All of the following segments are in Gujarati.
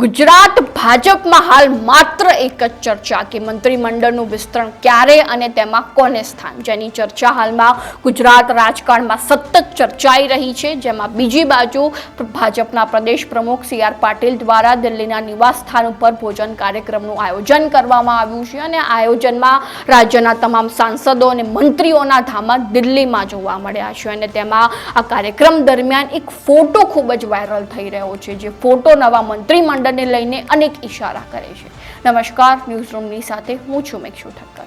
ગુજરાત ભાજપમાં હાલ માત્ર એક જ ચર્ચા કે મંત્રીમંડળનું વિસ્તરણ ક્યારે અને તેમાં કોને સ્થાન? જેની ચર્ચા હાલમાં ગુજરાત રાજકારણમાં સતત ચર્ચાઈ રહી છે. જેમાં બીજી બાજુ ભાજપના પ્રદેશ પ્રમુખ સી આર પાટીલ દ્વારા દિલ્હીના નિવાસ સ્થાન ઉપર ભોજન કાર્યક્રમનું આયોજન કરવામાં આવ્યું છે અને આયોજનમાં રાજ્યના તમામ સાંસદો અને મંત્રીઓના ધામા દિલ્હીમાં જોવા મળ્યા છે અને તેમાં આ કાર્યક્રમ દરમિયાન એક ફોટો ખૂબ જ વાયરલ થઈ રહ્યો છે. જે ફોટો નવા મંત્રીમંડળને લઈને અનેક ઇશારા કરે છે. નમસ્કાર ન્યૂઝ રૂમની સાથે હું છું મેક્ષુ ઠક્કર.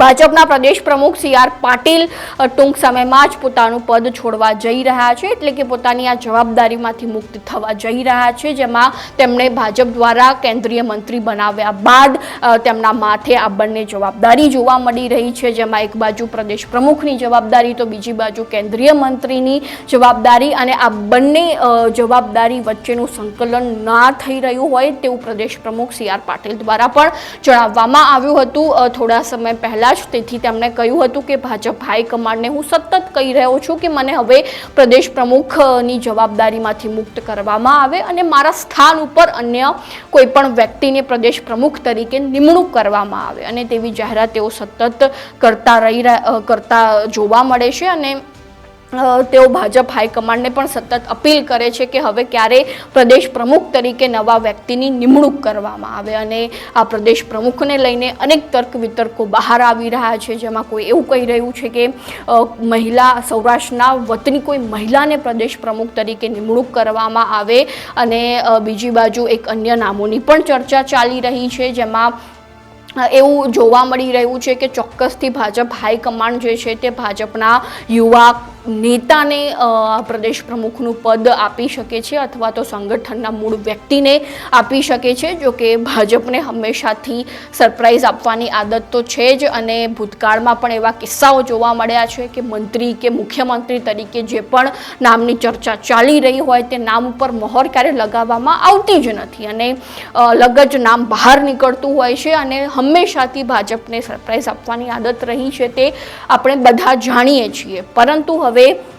ભાજપના પ્રદેશ પ્રમુખ સી આર પાટીલ ટૂંક સમયમાં જ પોતાનું પદ છોડવા જઈ રહ્યા છે. એટલે કે પોતાની આ જવાબદારીમાંથી મુક્ત થવા જઈ રહ્યા છે, જેમાં તેમણે ભાજપ દ્વારા કેન્દ્રીય મંત્રી બનાવ્યા બાદ તેમના માથે આ બંને જવાબદારી જોવા મળી રહી છે. જેમાં એક બાજુ પ્રદેશ પ્રમુખની જવાબદારી, તો બીજી બાજુ કેન્દ્રીય મંત્રીની જવાબદારી. અને આ બંને જવાબદારી વચ્ચેનું સંકલન ના થઈ રહ્યું હોય તેવું પ્રદેશ પ્રમુખ સી આર પાટીલ દ્વારા પણ જણાવવામાં આવ્યું હતું. થોડા સમય પહેલાં જ તેથી તેમણે કહ્યું હતું કે ભાજપ હાઈકમાન્ડને હું સતત કહી રહ્યો છું કે મને હવે પ્રદેશ પ્રમુખની જવાબદારીમાંથી મુક્ત કરવામાં આવે અને મારા સ્થાન ઉપર અન્ય કોઈપણ વ્યક્તિને પ્રદેશ પ્રમુખ તરીકે નિમણૂક કરવામાં આવે. અને તેવી જાહેરાત તેઓ સતત કરતા રહી કરતા જોવા મળે છે અને તેઓ ભાજપ હાઈકમાન્ડને પણ સતત અપીલ કરે છે કે હવે ક્યારે પ્રદેશ પ્રમુખ તરીકે નવા વ્યક્તિની નિમણૂક કરવામાં આવે અને આ પ્રદેશ પ્રમુખને લઈને અનેક તર્ક વિતર્કો બહાર આવી રહ્યા છે, જેમાં કોઈ એવું કહી રહ્યું છે કે મહિલા સૌરાષ્ટ્રના વતની કોઈ મહિલાને પ્રદેશ પ્રમુખ તરીકે નિમણૂક કરવામાં આવે અને બીજી બાજુ એક અન્ય નામોની પણ ચર્ચા ચાલી રહી છે, જેમાં એવું જોવા મળી રહ્યું છે કે ચોક્કસથી ભાજપ હાઈકમાન્ડ જે છે તે ભાજપના યુવા નેતાને પ્રદેશ પ્રમુખનું પદ આપી શકે છે અથવા તો સંગઠનના મૂળ વ્યક્તિને આપી શકે છે, જો કે ભાજપને હંમેશાથી સરપ્રાઇઝ આપવાની આદત તો છે જ અને ભૂતકાળમાં પણ એવા કિસ્સાઓ જોવા મળ્યા છે કે મંત્રી કે મુખ્યમંત્રી તરીકે જે પણ નામની ચર્ચા ચાલી રહી હોય તે નામ ઉપર મહોર ક્યારે લગાવવામાં આવતી જ નથી અને લગજ નામ બહાર નીકળતું હોય છે અને હંમેશાથી ભાજપને સરપ્રાઇઝ આપવાની આદત રહી છે તે આપણે બધા જાણીએ છીએ. પરંતુ હવે હવે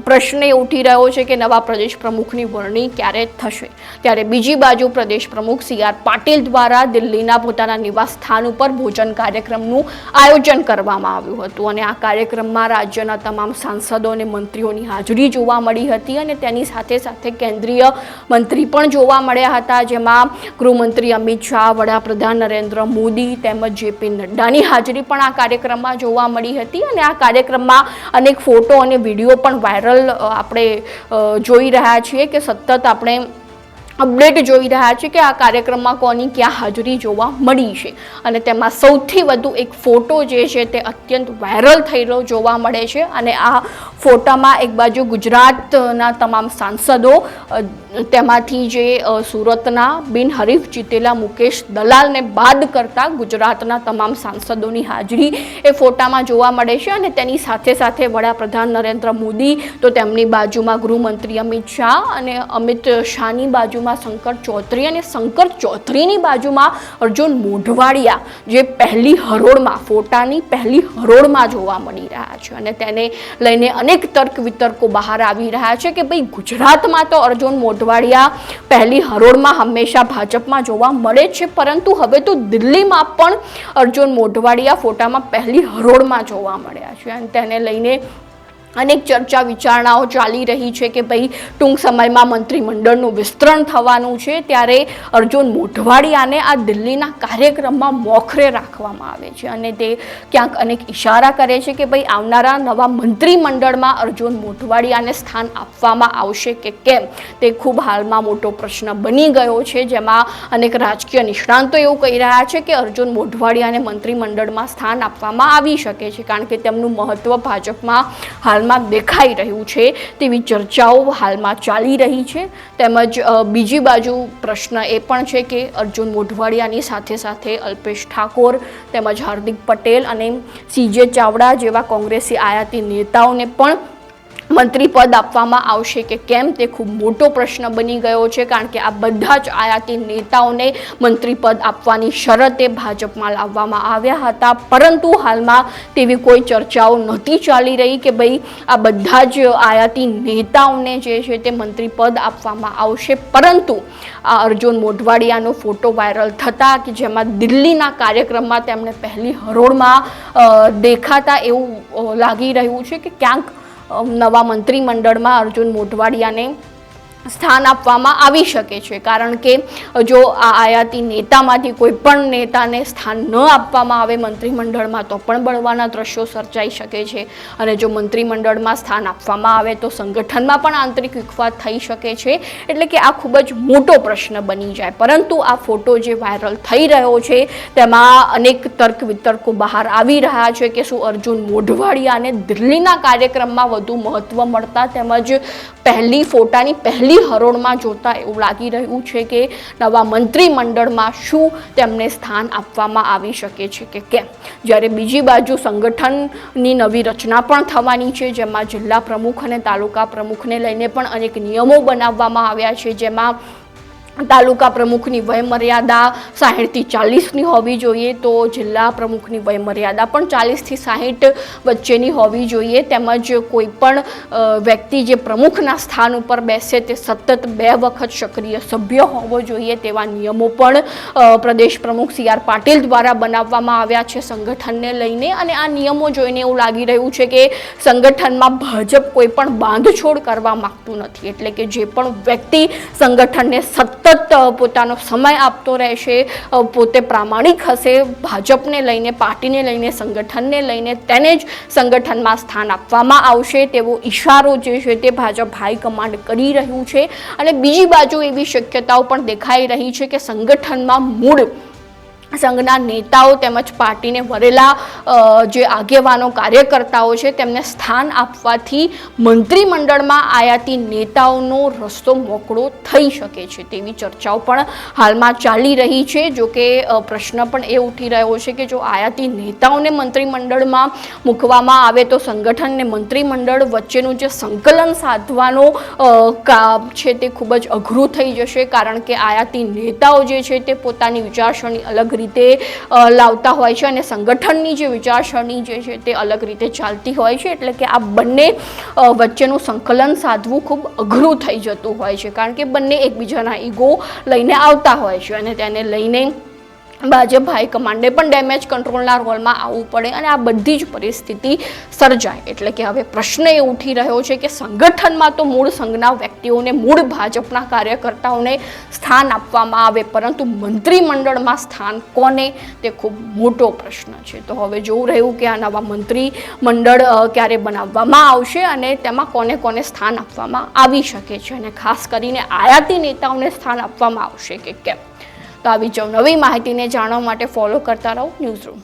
પ્રશ્ન એ ઉઠી રહ્યો છે કે નવા પ્રદેશ પ્રમુખની વરણી ક્યારે થશે? ત્યારે બીજી બાજુ પ્રદેશ પ્રમુખ સી આર પાટીલ દ્વારા દિલ્હીના પોતાના નિવાસ સ્થાન ઉપર ભોજન કાર્યક્રમનું આયોજન કરવામાં આવ્યું હતું અને આ કાર્યક્રમમાં રાજ્યના તમામ સાંસદો અને મંત્રીઓની હાજરી જોવા મળી હતી અને તેની સાથે સાથે કેન્દ્રીય મંત્રી પણ જોવા મળ્યા હતા, જેમાં ગૃહમંત્રી અમિત શાહ, વડાપ્રધાન નરેન્દ્ર મોદી તેમજ જેપી નડ્ડાની હાજરી પણ આ કાર્યક્રમમાં જોવા મળી હતી અને આ કાર્યક્રમમાં અનેક ફોટો અને વીડિયો પણ વાયરલ આપણે જોઈ રહ્યા છીએ કે સતત આપણે અપડેટ જોઈ રહ્યા છે કે આ કાર્યક્રમમાં કોની ક્યાં હાજરી જોવા મળી છે. અને તેમાં સૌથી વધુ એક ફોટો જે છે તે અત્યંત વાયરલ થયેલો જોવા મળે છે. અને આ ફોટામાં એક બાજુ ગુજરાતના તમામ સાંસદો તેમાંથી જે સુરતના બિનહરીફ જીતેલા મુકેશ દલાલને બાદ કરતા ગુજરાતના તમામ સાંસદોની હાજરી એ ફોટામાં જોવા મળે છે અને તેની સાથે સાથે વડાપ્રધાન નરેન્દ્ર મોદી, તો તેમની બાજુમાં ગૃહમંત્રી અમિત શાહ અને અમિત શાહની બાજુમાં શંકર ચૌધરી અને શંકર ચૌધરીની બાજુમાં અર્જુન મોઢવાડિયા, જે પહેલી હરોળમાં, ફોટાની પહેલી હરોળમાં જોવા મળી રહ્યા છે. અને તેને લઈને અનેક તર્ક વિતર્કો બહાર આવી રહ્યા છે કે ભાઈ ગુજરાતમાં તો અર્જુન મોઢવાડિયા પહેલી હરોળમાં હંમેશા ભાજપમાં જોવા મળે છે, પરંતુ હવે તો દિલ્હીમાં પણ અર્જુન મોઢવાડિયા ફોટામાં પહેલી હરોળમાં જોવા મળ્યા છે. અને તેને લઈને અનેક ચર્ચા વિચારણાઓ ચાલી રહી છે કે ભાઈ ટૂંક સમયમાં મંત્રીમંડળનું વિસ્તરણ થવાનું છે, ત્યારે અર્જુન મોઢવાડિયાને આ દિલ્હીના કાર્યક્રમમાં મોખરે રાખવામાં આવે છે અને તે ક્યાંક અનેક ઇશારા કરે છે કે ભાઈ આવનારા નવા મંત્રીમંડળમાં અર્જુન મોઢવાડિયાને સ્થાન આપવામાં આવશે કે કેમ? તે ખૂબ હાલમાં મોટો પ્રશ્ન બની ગયો છે, જેમાં અનેક રાજકીય નિષ્ણાંતો એવું કહી રહ્યા છે કે અર્જુન મોઢવાડિયાને મંત્રીમંડળમાં સ્થાન આપવામાં આવી શકે છે, કારણ કે તેમનું મહત્ત્વ ભાજપમાં હાલમાં દેખાઈ રહ્યું છે તેવી ચર્ચાઓ હાલમાં ચાલી રહી છે. તેમજ બીજી બાજુ પ્રશ્ન એ પણ છે કે અર્જુન મોઢવાડિયાની સાથે સાથે અલ્પેશ ઠાકોર તેમજ હાર્દિક પટેલ અને સીજે ચાવડા જેવા કોંગ્રેસી આયાતી નેતાઓને પણ મંત્રી પદ આપવામાં આવશે કે કેમ તે ખૂબ મોટો પ્રશ્ન બની ગયો છે, કારણ કે આ બધા જ આયાતી નેતાઓને મંત્રી પદ આપવાની શરતે ભાજપમાં લાવવામાં આવ્યા હતા. પરંતુ હાલમાં તેવી કોઈ ચર્ચાઓ નહોતી ચાલી રહી કે ભાઈ આ બધા જ આયાતી નેતાઓને જે છે તે મંત્રી પદ આપવામાં આવશે. પરંતુ આ અર્જુન મોઢવાડિયાનો ફોટો વાયરલ થતા કે જેમાં દિલ્હીના કાર્યક્રમમાં તેમણે પહેલી હરોળમાં દેખાતા એવું લાગી રહ્યું છે કે ક્યાંક નવા મંત્રીમંડળમાં અર્જુન મોઢવાડિયાને સ્થાન આપવામાં આવી શકે છે. કારણ કે, જો આ આયાતી નેતામાંથી કોઈ પણ નેતાને સ્થાન ન આપવામાં આવે મંત્રીમંડળમાં, તો પણ બળવાના દ્રશ્યો સર્જાઈ શકે છે. અને જો મંત્રીમંડળમાં સ્થાન આપવામાં આવે, તો સંગઠનમાં પણ આંતરિક વિખવાદ થઈ શકે છે. એટલે કે આ ખૂબ જ મોટો પ્રશ્ન બની જાય. પરંતુ આ ફોટો જે વાયરલ થઈ રહ્યો છે, તેમાં અનેક તર્ક વિતર્કો બહાર આવી રહ્યા છે કે શું અર્જુન મોઢવાડિયાને દિલ્હીના કાર્યક્રમમાં વધુ મહત્ત્વ મળતા તેમજ પહેલી ફોટાની પહેલી હરોળમાં જોતા એવું લાગી રહ્યું છે કે નવા મંત્રીમંડળમાં શું તેમને સ્થાન આપવામાં આવી શકે છે કે કેમ? જ્યારે બીજી બાજુ સંગઠનની નવી રચના પણ થવાની છે, જેમાં જિલ્લા પ્રમુખ અને તાલુકા પ્રમુખને લઈને પણ અનેક નિયમો બનાવવામાં આવ્યા છે, જેમાં તાલુકા પ્રમુખની વયમર્યાદા સાહીઠથી ચાલીસની હોવી જોઈએ તો જિલ્લા પ્રમુખની વયમર્યાદા પણ ચાલીસથી સાહીઠ વચ્ચેની હોવી જોઈએ. તેમજ કોઈ પણ વ્યક્તિ જે પ્રમુખના સ્થાન ઉપર બેસે તે સતત બે વખત સક્રિય સભ્ય હોવો જોઈએ તેવા નિયમો પણ પ્રદેશ પ્રમુખ સી આર પાટીલ દ્વારા બનાવવામાં આવ્યા છે સંગઠનને લઈને. અને આ નિયમો જોઈને એવું લાગી રહ્યું છે કે સંગઠનમાં ભાજપ કોઈ પણ બાંધછોડ કરવા માગતું નથી. એટલે કે જે પણ વ્યક્તિ સંગઠનને સતત અ, પોતાનો સમય આપતો રહેશે પોતે પ્રામાણિક હશે ભાજપને લઈને પાર્ટીને લઈને સંગઠનને લઈને તેને જ સંગઠનમાં સ્થાન આપવામાં આવશે તેવો ઈશારો જે છે તે ભાજપ હાઈકમાન્ડ કરી રહ્યું છે. અને બીજી બાજુ એવી શક્યતાઓ પણ દેખાઈ રહી છે કે સંગઠનમાં મૂળ સંઘના નેતાઓ તેમજ પાર્ટીને વરેલા જે આગેવાનો, કાર્યકર્તાઓ છે, તેમને સ્થાન આપવાથી મંત્રીમંડળમાં આયાતી નેતાઓનો રસ્તો મોકળો થઈ શકે છે તેવી ચર્ચાઓ પણ હાલમાં ચાલી રહી છે. જો કે પ્રશ્ન પણ એ ઉઠી રહ્યો છે કે જો આયાતી નેતાઓને મંત્રીમંડળમાં મૂકવામાં આવે તો સંગઠન ને મંત્રીમંડળ વચ્ચેનું જે સંકલન સાધવાનો કામ છે તે ખૂબ જ અઘરું થઈ જશે કારણ કે આયાતી નેતાઓ જે છે તે પોતાની વિચારસરણી અલગ રીતે લાવતા હોય છે અને સંગઠનની જે વિચારસરણી જે છે તે અલગ રીતે ચાલતી હોય છે. એટલે કે આ બંને વચ્ચેનું સંકલન સાધવું ખૂબ અઘરું થઈ જતું હોય છે. કારણ કે બંને એકબીજાના ઈગો લઈને આવતા હોય છે અને તેને લઈને ભાજપ હાઈકમાન્ડે પણ ડેમેજ કંટ્રોલના રોલમાં આવવું પડે અને આ બધી જ પરિસ્થિતિ સર્જાય. એટલે કે હવે પ્રશ્ન એ ઉઠી રહ્યો છે કે સંગઠનમાં તો મૂળ સંઘના વ્યક્તિઓને મૂળ ભાજપના કાર્યકર્તાઓને સ્થાન આપવામાં આવે, પરંતુ મંત્રીમંડળમાં સ્થાન કોને? તે ખૂબ મોટો પ્રશ્ન છે. તો હવે જોવું રહ્યું કે આ નવા મંત્રી મંડળ ક્યારે બનાવવામાં આવશે અને તેમાં કોને કોને સ્થાન આપવામાં આવી શકે છે અને ખાસ કરીને આયાતી નેતાઓને સ્થાન આપવામાં આવશે કે કેમ? તો આવી જ નવી માહિતીને જાણવા માટે ફોલો કરતા રહો. News room